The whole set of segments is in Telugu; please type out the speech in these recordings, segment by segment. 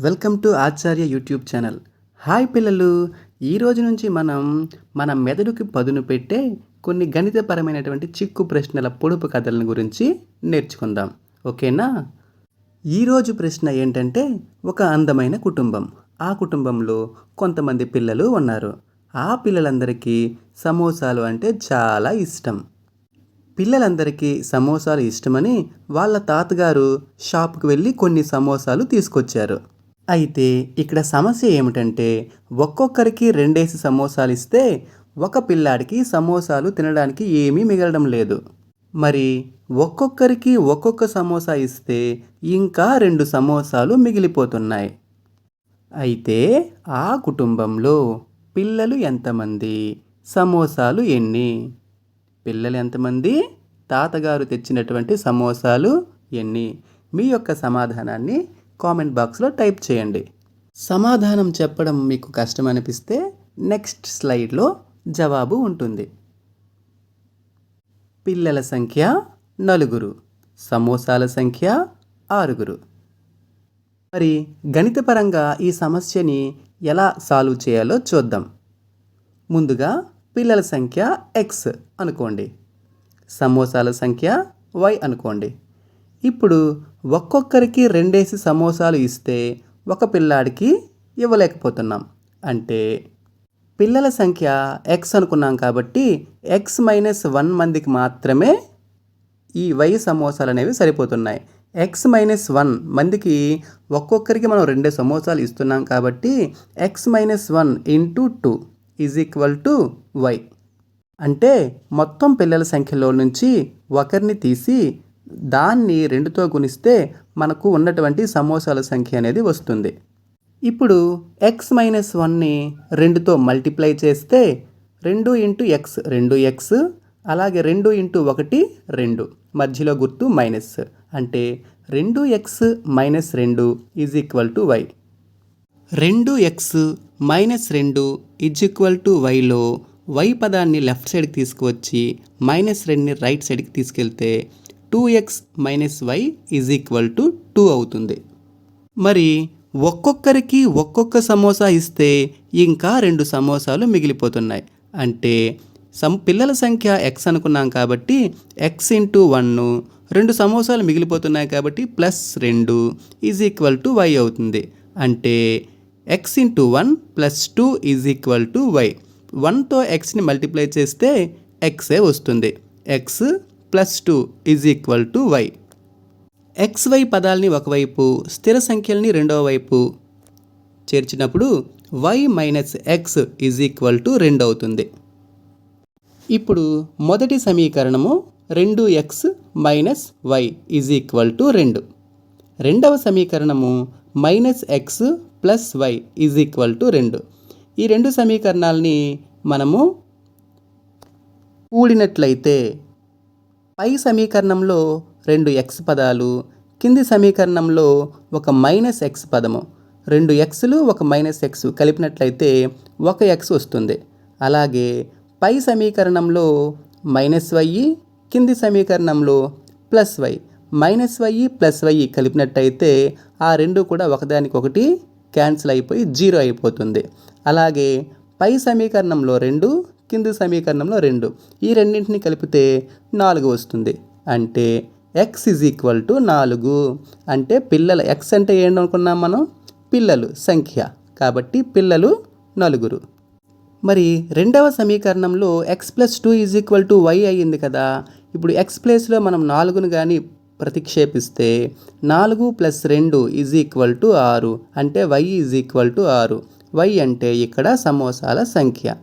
Welcome to Acharya YouTube channel. Hi పిల్లలు. ఈ రోజు నుంచి మనం మన మెదడుకి పదును పెట్టే కొన్ని గణితపరమైనటువంటి చిక్కు ప్రశ్నల పొడుపు కథలను గురించి నేర్చుకుందాం. ఓకేనా? ఈరోజు ప్రశ్న ఏంటంటే ఒక అందమైన కుటుంబం. ఆ కుటుంబంలో కొంతమంది పిల్లలు ఉన్నారు. ఆ పిల్లలందరికీ సమోసాలు అంటే చాలా ఇష్టం. పిల్లలందరికీ సమోసాలు ఇష్టమని వాళ్ళ తాతగారు షాప్కి వెళ్ళి కొన్ని సమోసాలు తీసుకొచ్చారు. అయితే ఇక్కడ సమస్య ఏమిటంటే ఒక్కొక్కరికి రెండేసి సమోసాలు ఇస్తే ఒక పిల్లాడికి సమోసాలు తినడానికి ఏమీ మిగలడం లేదు. మరి ఒక్కొక్కరికి ఒక్కొక్క సమోసా ఇస్తే ఇంకా రెండు సమోసాలు మిగిలిపోతున్నాయి. అయితే ఆ కుటుంబంలో పిల్లలు ఎంతమంది? సమోసాలు ఎన్ని? పిల్లలు ఎంతమంది? తాతగారు తెచ్చినటువంటి సమోసాలు ఎన్ని? మీ యొక్క సమాధానాన్ని కామెంట్ బాక్స్లో టైప్ చేయండి. సమాధానం చెప్పడం మీకు కష్టం అనిపిస్తే నెక్స్ట్ స్లైడ్లో జవాబు ఉంటుంది. పిల్లల సంఖ్య నలుగురు సమోసాల సంఖ్య ఆరుగురు. మరి గణితపరంగా ఈ సమస్యని ఎలా సాల్వ్ చేయాలో చూద్దాం. ముందుగా పిల్లల సంఖ్య ఎక్స్ అనుకోండి. సమోసాల సంఖ్య వై అనుకోండి. ఇప్పుడు ఒక్కొక్కరికి రెండేసి సమోసాలు ఇస్తే ఒక పిల్లాడికి ఇవ్వలేకపోతున్నాం. అంటే పిల్లల సంఖ్య ఎక్స్ అనుకున్నాం కాబట్టి ఎక్స్ మైనస్ వన్ మందికి మాత్రమే ఈ వై సమోసాలు అనేవి సరిపోతున్నాయి. ఎక్స్ మైనస్ వన్ మందికి ఒక్కొక్కరికి మనం రెండు సమోసాలు ఇస్తున్నాం కాబట్టి x minus one into two is equal to y అంటే మొత్తం పిల్లల సంఖ్యలో నుంచి ఒకరిని తీసి దాన్ని రెండుతో గుణిస్తే మనకు ఉన్నటువంటి సమోసాల సంఖ్య అనేది వస్తుంది. ఇప్పుడు ఎక్స్ మైనస్ వన్ని రెండుతో మల్టిప్లై చేస్తే రెండు ఇంటూ ఎక్స్ రెండు ఎక్స్ అలాగే రెండు ఇంటూ ఒకటి రెండు మధ్యలో గుర్తు మైనస్ అంటే రెండు ఎక్స్ మైనస్ రెండు ఈజ్ ఈక్వల్ టు వై రెండు ఎక్స్ మైనస్ రెండు ఈజ్ ఈక్వల్ టు వైలో వై పదాన్ని లెఫ్ట్ సైడ్కి తీసుకువచ్చి మైనస్ రెండుని రైట్ సైడ్కి తీసుకెళ్తే two x minus y is equal to two అవుతుంది. మరి ఒక్కొక్కరికి ఒక్కొక్క సమోసా ఇస్తే ఇంకా రెండు సమోసాలు మిగిలిపోతున్నాయి. అంటే సం పిల్లల సంఖ్య ఎక్స్ అనుకున్నాం కాబట్టి ఎక్స్ ఇంటూ వన్ రెండు సమోసాలు మిగిలిపోతున్నాయి కాబట్టి ప్లస్ రెండు ఈజ్ ఈక్వల్ టు వై అవుతుంది. అంటే x into one plus two is equal to y. వన్తో ఎక్స్ని మల్టిప్లై చేస్తే ఎక్సే వస్తుంది. X plus two is equal to y. X y పదాలని ఒకవైపు స్థిర సంఖ్యల్ని రెండవ వైపు చేర్చినప్పుడు y minus x is equal to రెండు అవుతుంది. ఇప్పుడు మొదటి సమీకరణము రెండు x minus y is equal to రెండు. రెండవ సమీకరణము minus x plus y is equal to రెండు. ఈ రెండు సమీకరణాలని మనము కూడినట్లయితే పై సమీకరణంలో రెండు ఎక్స్ పదాలు కింది సమీకరణంలో ఒక మైనస్ ఎక్స్ పదము. రెండు ఎక్స్లు ఒక మైనస్ ఎక్స్ కలిపినట్లయితే ఒక ఎక్స్ వస్తుంది. అలాగే పై సమీకరణంలో మైనస్ వై కింది సమీకరణంలో plus y minus y plus y కలిపినట్టయితే ఆ రెండు కూడా ఒకదానికొకటి క్యాన్సిల్ అయిపోయి జీరో అయిపోతుంది. అలాగే పై సమీకరణంలో రెండు కింది సమీకరణంలో రెండు. ఈ రెండింటిని కలిపితే నాలుగు వస్తుంది. అంటే ఎక్స్ ఈజ్ ఈక్వల్ టు నాలుగు. అంటే పిల్లలు ఎక్స్ అంటే ఏంటనుకున్నాం మనం? పిల్లలు సంఖ్య. కాబట్టి పిల్లలు నలుగురు. మరి రెండవ సమీకరణంలో x plus two is equal to y అయ్యింది కదా. ఇప్పుడు ఎక్స్ ప్లేస్లో మనం నాలుగును కానీ ప్రతిక్షేపిస్తే నాలుగు ప్లస్ రెండు ఈజ్ ఈక్వల్ టు ఆరు. అంటే వై ఈజ్ ఈక్వల్ టు ఆరు. వై అంటే ఇక్కడ సమోసాల సంఖ్య.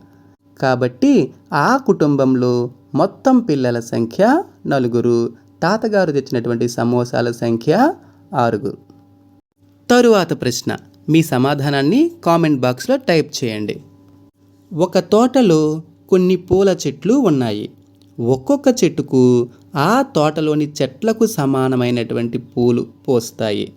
కాబట్టి ఆ కుటుంబంలో మొత్తం పిల్లల సంఖ్య నలుగురు. తాతగారు తెచ్చినటువంటి సమోసాల సంఖ్య ఆరుగురు. తరువాత ప్రశ్న. మీ సమాధానాన్ని కామెంట్ బాక్స్లో టైప్ చేయండి. ఒక తోటలో కొన్ని పూల చెట్లు ఉన్నాయి. ఒక్కొక్క చెట్టుకు ఆ తోటలోని చెట్లకు సమానమైనటువంటి పూలు పోస్తాయి.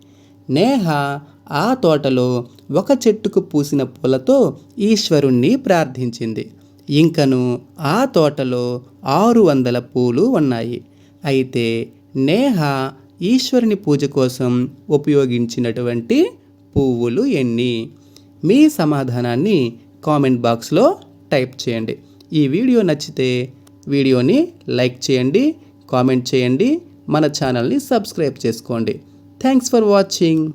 నేహ ఆ తోటలో ఒక చెట్టుకు పూసిన పూలతో ఈశ్వరుణ్ణి ప్రార్థించింది. ఇంకను ఆ తోటలో ఆరు వందల పూలు ఉన్నాయి. అయితే నేహ ఈశ్వరుని పూజ కోసం ఉపయోగించినటువంటి పువ్వులు ఎన్ని? మీ సమాధానాన్ని కామెంట్ బాక్స్లో టైప్ చేయండి. ఈ వీడియో నచ్చితే వీడియోని లైక్ చేయండి కామెంట్ చేయండి మన ఛానల్ని సబ్స్క్రైబ్ చేసుకోండి. Thanks for watching.